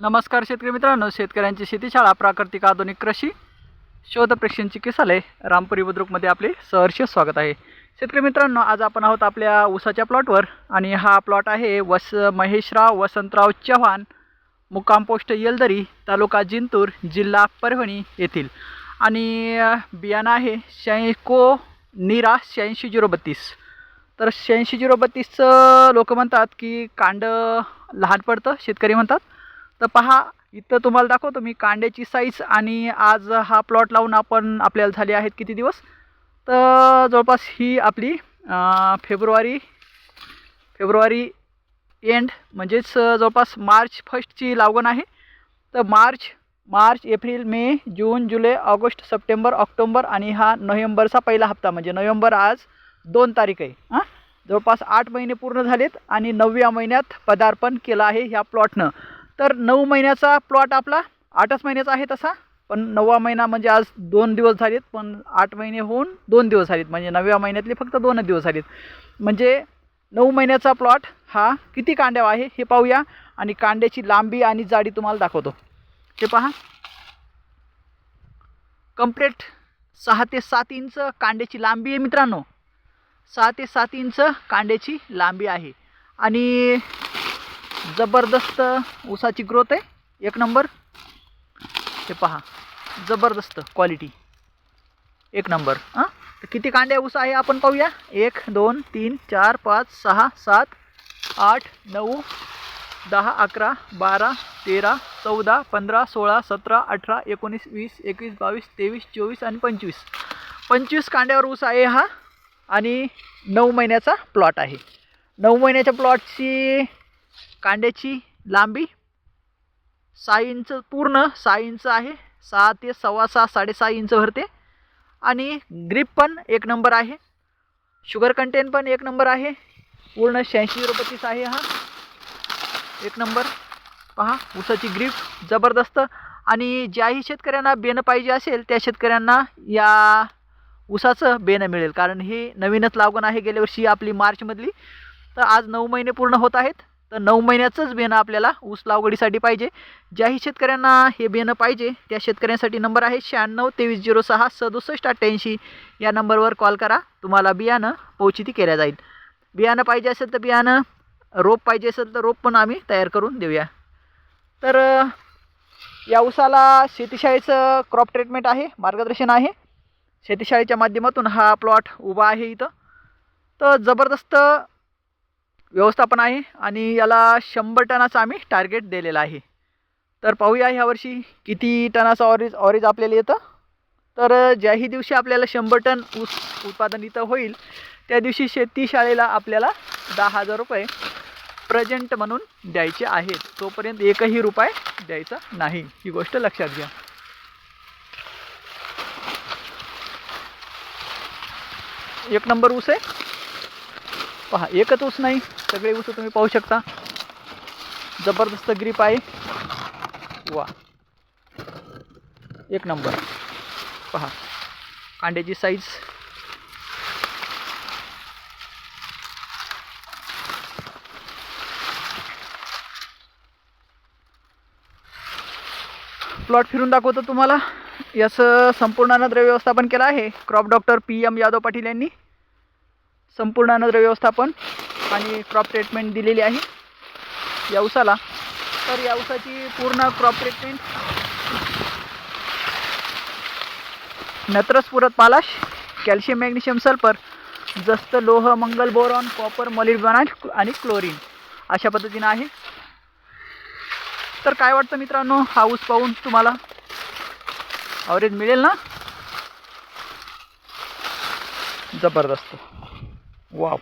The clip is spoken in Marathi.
नमस्कार शेतकरी मित्रांनो शेतकऱ्यांची शेतीशाळा प्राकृतिक आधुनिक कृषी शोध प्रेक्षण चिकित्सालय रामपुरी बुद्रुकमध्ये आपले सहर्ष स्वागत आहे. शेतकरी मित्रांनो आज आपण आहोत आपल्या ऊसाच्या प्लॉटवर आणि हा प्लॉट आहे वस महेशराव वसंतराव चव्हाण मुक्काम पोस्ट येलदरी तालुका जिंतूर जिल्हा परभणी येथील. आणि बियाणं आहे शै को निरा शहाऐंशी झिरो बत्तीस. तर शहाऐंशी झिरो बत्तीसचं लोक म्हणतात की कांड लहान पडतं शेतकरी म्हणतात. तर पहा इथं तुम्हाला दाखवतो मी कांड्याची साईज आणि आज हा प्लॉट लावून आपण आपल्याला झाले आहेत किती दिवस? तर जवळपास ही आपली फेब्रुवारी फेब्रुवारी एंड म्हणजेच जवळपास मार्च फर्स्टची लागवण आहे. तर मार्च मार्च एप्रिल मे जून जुलै ऑगस्ट सप्टेंबर ऑक्टोंबर आणि हा नोव्हेंबरचा पहिला हप्ता म्हणजे नोव्हेंबर आज दोन तारीख आहे हां. जवळपास आठ महिने पूर्ण झालेत आणि नवव्या महिन्यात पदार्पण केलं आहे ह्या प्लॉटनं तर नऊ महिन्याचा प्लॉट आपला. आठच महिन्याचा आहे तसा. पण नववा महिना म्हणजे आज दोन दिवस झालेत. पण आठ महिने होऊन दोन दिवस झालेत. म्हणजे नवव्या महिन्यातले फक्त दोनच दिवस झालेत. म्हणजे नऊ महिन्याचा प्लॉट हा किती कांड्या आहे हे पाहूया. आणि कांड्याची लांबी आणि जाडी तुम्हाला दाखवतो. हे पहा. कम्प्लेट सहा ते सात इंच कांड्याची लांबी आहे मित्रांनो. सहा ते सात इंच कांड्याची लांबी आहे. आणि जबरदस्त ऊसाची ग्रोथ आहे. एक नंबर. हे पहा जबरदस्त क्वालिटी एक नंबर हां? तर किती कांड्या ऊस आहे आपण पाहूया? एक दोन तीन चार पाच सहा सात आठ नऊ दहा अकरा बारा तेरा चौदा पंधरा सोळा सतरा अठरा एकोणीस वीस एकवीस बावीस तेवीस चोवीस आणि पंचवीस. पंचवीस कांड्यावर ऊस आहे हा आणि नऊ महिन्याचा प्लॉट आहे. नऊ महिन्याच्या प्लॉटची कांड्याची लांबी सहा इंच पूर्ण सहा इंच आहे. सहा ते सव्वा सहा साडेसहा इंच भरते. आणि ग्रीप पण एक नंबर आहे. शुगर कंटेंट पण एक नंबर आहे. पूर्ण शहाऐंशी रुपतीस आहे हा. एक नंबर पहा ऊसाची ग्रीप जबरदस्त. आणि ज्याही शेतकऱ्यांना बेनं पाहिजे असेल त्या शेतकऱ्यांना या ऊसाचं बेनं मिळेल. कारण हे नवीनच लागवण आहे. गेल्या वर्षी आपली मार्चमधली. तर आज नऊ महिने पूर्ण होत आहेत. तर नऊ महिन्याचंच बियाणं आपल्याला ऊस लागवडीसाठी पाहिजे. ज्याही शेतकऱ्यांना हे बियाणं पाहिजे त्या शेतकऱ्यांसाठी नंबर आहे शहाण्णव तेवीस झिरो सहा सदुसष्ट अठ्ठ्याऐंशी. या नंबरवर कॉल करा तुम्हाला बियाणं पोचिती केल्या जाईल. बियाणं पाहिजे असेल तर बियाणं रोप पाहिजे असेल तर रोप पण आम्ही तयार करून देऊया. तर या ऊसाला शेतीशाळेचं क्रॉप ट्रीटमेंट आहे मार्गदर्शन आहे. शेतीशाळेच्या माध्यमातून हा प्लॉट उभा आहे इथं. तर जबरदस्त व्यवस्थापन आहे आणि याला शंभर टनाचं आम्ही टार्गेट दिलेलं आहे. तर पाहूया ह्यावर्षी किती टनाचं ऑरेज ऑरेज आपल्याला येतं. तर ज्याही दिवशी आपल्याला शंभर टन ऊस उत्पादन इथं होईल त्या दिवशी शेती शाळेला आपल्याला दहा हजार रुपये प्रेझेंट म्हणून द्यायचे आहेत. तोपर्यंत एकही रुपये द्यायचा नाही. ही गोष्ट लक्षात घ्या. एक नंबर ऊस आहे. पहा एकच ऊस नाही. सगळे ऊस तुम्ही पाहू शकता. जबरदस्त ग्रीप आहे. वा. एक नंबर पहा. कांड्याची साईज प्लॉट फिरून दाखवतो तुम्हाला. याचं संपूर्ण अन्नद्रव्य व्यवस्थापन केलं आहे. Crop doctor P M Yadav Patil यांनी. संपूर्ण अन्नद्रव्य व्यवस्थापन. आणि क्रॉप ट्रीटमेंट दिलेली आहे. या उसाला. तर या उसाची पूर्ण क्रॉप ट्रीटमेंट नत्रस पुरत पालाश कॅल्शियम मॅग्नेशियम सल्फर जस्त लोह मंगल बोरॉन कॉपर मॉलिब्डेनाइट आणि क्लोरीन अशा पद्धतीनं आहे. तर काय वाटतं मित्रांनो हा ऊस पाहून तुम्हाला? अवरेज मिळेल ना? जबरदस्त. वाव.